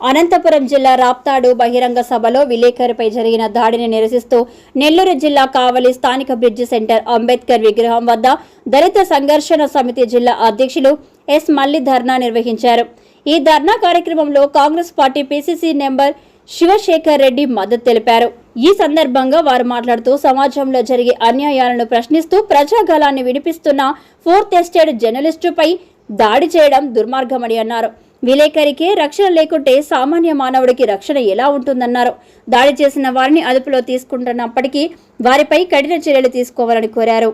అనంతపురం జిల్లా రాప్తాడు బహిరంగ సభలో విలేకరిపై జరిగిన దాడిని నిరసిస్తూ నెల్లూరు జిల్లా కావలి స్థానిక బ్రిడ్జి సెంటర్ అంబేద్కర్ విగ్రహం వద్ద దళిత సంఘర్షణ సమితి జిల్లా అధ్యక్షులు ఎస్ మల్లి ధర్నా నిర్వహించారు. ఈ ధర్నా కార్యక్రమంలో Congress party PCC member Sivasekhar Reddy మద్దతు తెలిపారు. ఈ సందర్భంగా వారు మాట్లాడుతూ సమాజంలో జరిగే అన్యాయాలను ప్రశ్నిస్తూ ప్రజాగలాన్ని వినిపిస్తున్న ఫోర్త్ ఎస్టేట్ జర్నలిస్టుపై దాడి చేయడం దుర్మార్గమని అన్నారు. విలేకరికే రక్షణ లేకుంటే సామాన్య మానవుడికి రక్షణ ఎలా ఉంటుందన్నారు. దాడి చేసిన వారిని అదుపులో తీసుకుంటున్నప్పటికీ వారిపై కఠిన చర్యలు తీసుకోవాలని కోరారు.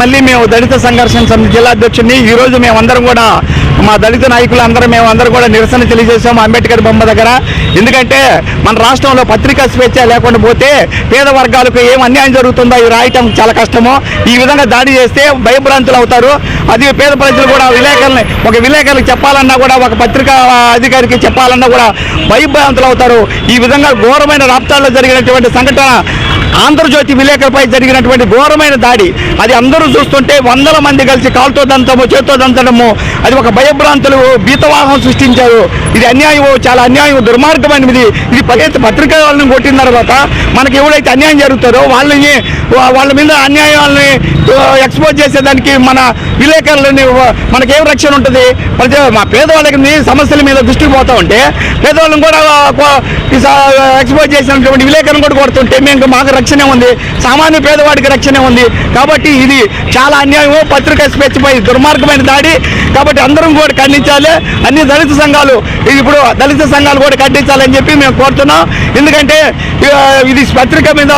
మళ్ళీ మేము దళిత సంఘర్షణ సమితి జిల్లా అధ్యక్షుడిని ఈ రోజు మేమందరం కూడా మా దళిత నాయకులు అందరూ మేము అందరూ కూడా నిరసన తెలియజేశాము అంబేద్కర్ బొమ్మ దగ్గర. ఎందుకంటే మన రాష్ట్రంలో పత్రికా స్వేచ్ఛ లేకుండా పోతే పేద వర్గాలకు ఏం అన్యాయం జరుగుతుందో ఇవి రాయటం చాలా కష్టము. ఈ విధంగా దాడి చేస్తే భయభ్రాంతులు అవుతారు. అది పేద ప్రజలు కూడా విలేకరులని ఒక విలేకరులకు చెప్పాలన్నా కూడా ఒక పత్రికా అధికారికి చెప్పాలన్నా కూడా భయభ్రాంతులు అవుతారు. ఈ విధంగా ఘోరమైన రాప్తాల్లో జరిగినటువంటి సంఘటన ఆంధ్రజ్యోతి విలేకరుపై జరిగినటువంటి ఘోరమైన దాడి. అది అందరూ చూస్తుంటే వందల మంది కలిసి కాలుతో దంతము చేత్తో దంతడము. అది ఒక భయభ్రాంతులు భీతవాహం సృష్టించారు. ఇది అన్యాయం చాలా అన్యాయం దుర్మార్గమైనది. ఇది పదే పత్రికా వాళ్ళని కొట్టిన తర్వాత మనకి ఎవరైతే అన్యాయం జరుగుతారో వాళ్ళని వాళ్ళ మీద అన్యాయాలని ఎక్స్పోజ్ చేసేదానికి మన విలేకరులని మనకేం రక్షణ ఉంటుంది? ప్రతి మా పేదవాళ్ళకి సమస్యల మీద దృష్టికి పోతా ఉంటే పేదవాళ్ళని కూడా ఎక్స్పోజ్ చేసినటువంటి విలేకరులను కూడా కొడుతుంటే మేము మాకు రక్షణ ఉంది. సామాన్య పేదవాడికి రక్షణ ఉంది. కాబట్టి ఇది చాలా అన్యాయం పత్రికా స్వేచ్ఛపై దుర్మార్గమైన దాడి. కాబట్టి అందరం కూడా ఖండించాలి. అన్ని దళిత సంఘాలు ఇప్పుడు దళిత సంఘాలు కూడా ఖండించాలని చెప్పి మేము కోరుతున్నాం. ఎందుకంటే ఇది పత్రిక మీద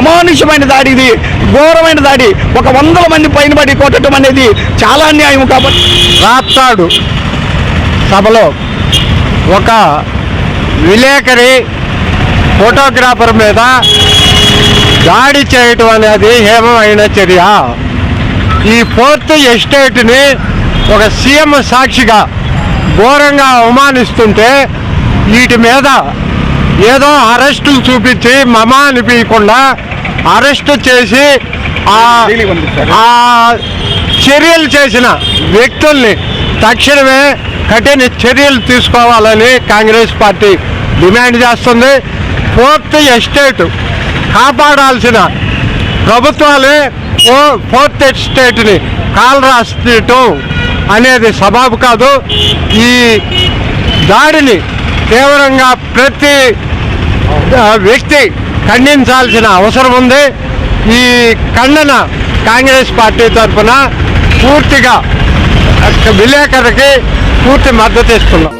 అమానుషమైన దాడి ఇది. ఘోరమైన దాడి. ఒక వందల మంది పైన పడి కొట్టడం అనేది చాలా అన్యాయం కాబట్టి. రాస్తాడు సభలో ఒక విలేకరి ఫోటోగ్రాఫర్ మీద దాడి చేయటం అనేది హేమమైన చర్య. ఈ ఫోర్త్ ఎస్టేట్ని ఒక సీఎం సాక్షిగా ఘోరంగా అవమానిస్తుంటే వీటి మీద ఏదో అరెస్టులు చూపించి మమ అనిపించకుండా అరెస్ట్ చేసి ఆ ఆ చర్యలు చేసిన వ్యక్తుల్ని తక్షణమే కఠిన చర్యలు తీసుకోవాలని కాంగ్రెస్ పార్టీ డిమాండ్ చేస్తుంది. ఫోర్త్ ఎస్టేట్ కాపాడాల్సిన ప్రభుత్వాలే ఓ ఫోర్త్ ఎస్టేట్ని కాల్ అనేది సబాబు కాదు. ఈ దాడిని తీవ్రంగా ప్రతి వ్యక్తి ఖండించాల్సిన అవసరం ఉంది. ఈ ఖండన కాంగ్రెస్ పార్టీ తరఫున పూర్తిగా విలేకరికి పూర్తి మద్దతు ఇస్తున్నాం.